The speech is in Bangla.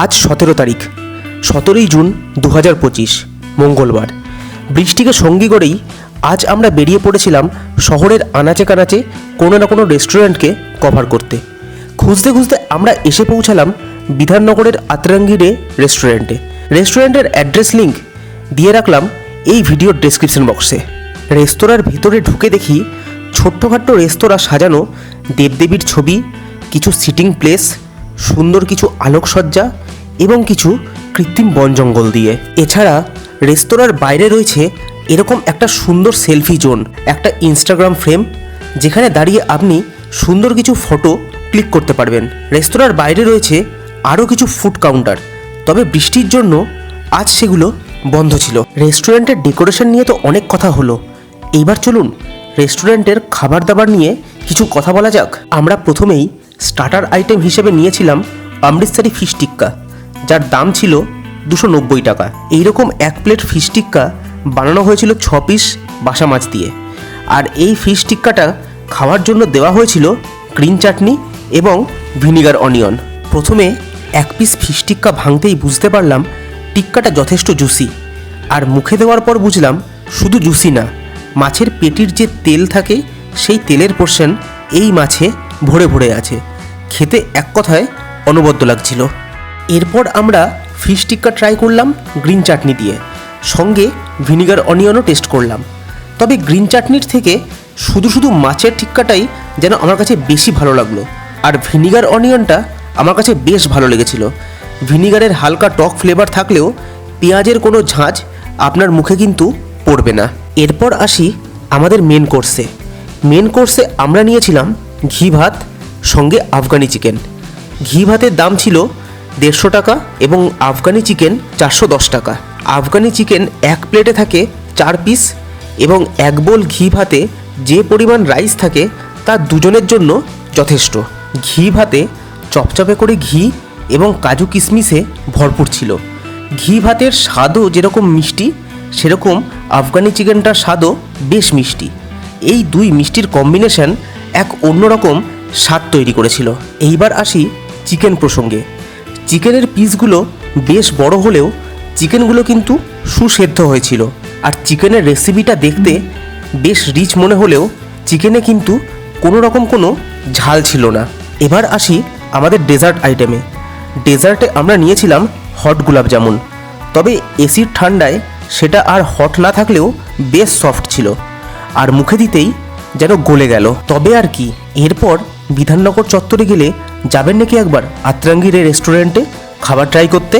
আজ সতেরো তারিখ, সতেরোই জুন দু হাজার পঁচিশ, মঙ্গলবার। বৃষ্টিকে সঙ্গী করেই আজ আমরা বেরিয়ে পড়েছিলাম শহরের আনাচে কানাচে কোনো না কোনো রেস্টুরেন্টকে কভার করতে। খুঁজতে খুঁজতে আমরা এসে পৌঁছালাম বিধাননগরের আতরাঙ্গিরে রেস্টুরেন্টে। রেস্টুরেন্টের অ্যাড্রেস লিঙ্ক দিয়ে রাখলাম এই ভিডিওর ডেসক্রিপশন বক্সে। রেস্তোরাঁর ভিতরে ঢুকে দেখি ছোট্টখাট্ট রেস্তোরাঁ সাজানো দেবদেবীর ছবি, কিছু সিটিং প্লেস সুন্দর কিছু আলোকসজ্জা এবং কিছু কৃত্রিম বন জঙ্গল দিয়ে। এছাড়া রেস্তোরাঁর বাইরে রয়েছে এরকম একটা সুন্দর সেলফি জোন, একটা ইনস্টাগ্রাম ফ্রেম যেখানে দাঁড়িয়ে আপনি সুন্দর কিছু ফটো ক্লিক করতে পারবেন। রেস্তোরাঁর বাইরে রয়েছে আরও কিছু ফুড কাউন্টার তবে বৃষ্টির জন্য আজ সেগুলো বন্ধ ছিল। রেস্টুরেন্টের ডেকোরেশন নিয়ে তো অনেক কথা হলো। এইবার চলুন রেস্টুরেন্টের খাবার দাবার নিয়ে কিছু কথা বলা যাক। আমরা প্রথমেই স্টার্টার আইটেম হিসেবে নিয়েছিলাম অমৃতসারি ফিশ টিক্কা যার দাম ছিল দুশো নব্বই টাকা। এইরকম এক প্লেট ফিশ টিক্কা বানানো হয়েছিল ছ পিস বাসা মাছ দিয়ে। আর এই ফিশ টিক্কাটা খাওয়ার জন্য দেওয়া হয়েছিল গ্রিন চাটনি এবং ভিনিগার অনিয়ন প্রথমে এক পিস ফিশ টিক্কা ভাঙতেই বুঝতে পারলাম টিক্কাটা যথেষ্ট জুসি আর মুখে দেওয়ার পর বুঝলাম শুধু জুসি না, মাছের পেটির যে তেল থাকে সেই তেলের পোর্শন এই মাছে ভরে ভরে আছে। খেতে এক কথায় অনবদ্য লাগছিল। এরপর আমরা ফিশ টিক্কা ট্রাই করলাম গ্রিন চাটনি দিয়ে। সঙ্গে ভিনিগার অনিয়নও টেস্ট করলাম। তবে গ্রিন চাটনির থেকে শুধু শুধু মাছের টিক্কাটাই যেন আমার কাছে বেশি ভালো লাগল। আর ভিনিগার অনিয়নটা আমার কাছে বেশ ভালো লেগেছিল। ভিনিগারের হালকা টক ফ্লেভার থাকলেও পেঁয়াজের কোনো ঝাঁঝ আপনার মুখে কিন্তু পড়বে না। এরপর আসি আমাদের মেন কোর্সে মেন কোর্সে আমরা নিয়েছিলাম ঘি ভাত সঙ্গে আফগানি চিকেন। ঘি ভাতের দাম ছিল দেড়শো টাকা এবং আফগানি চিকেন চারশো দশ টাকা। আফগানি চিকেন এক প্লেটে থাকে চার পিস এবং এক বোল ঘি ভাতে যে পরিমাণ রাইস থাকে তা দুজনের জন্য যথেষ্ট। ঘি ভাতে চপচপে করে ঘি এবং কাজু কিশমিশে ভরপুর ছিল। ঘি ভাতের স্বাদও যেরকম মিষ্টি, সেরকম আফগানি চিকেনটার স্বাদও বেশ মিষ্টি। এই দুই মিষ্টির কম্বিনেশন এক অন্যরকম স্বাদ তৈরি করেছিল। এইবার আসি চিকেন প্রসঙ্গে। চিকেনের পিসগুলো বেশ বড় হলেও চিকেনগুলো কিন্তু সুসেদ্ধ হয়েছিল। আর চিকেনের রেসিপিটা দেখতে বেশ রিচ মনে হলেও চিকেনে কিন্তু কোনো রকম কোনো ঝাল ছিল না। এবার আসি আমাদের ডেজার্ট আইটেমে ডেজার্টে আমরা নিয়েছিলাম হট গোলাপ জামুন তবে এসির ঠান্ডায় সেটা আর হট না থাকলেও বেশ সফট ছিল। আর মুখে দিতেই যেন গলে গেল। তবে আর কি, এরপর বিধাননগর চত্বরে গেলে যাবেন নাকি একবার আত্রাঙ্গির এই রেস্টুরেন্টে খাবার ট্রাই করতে?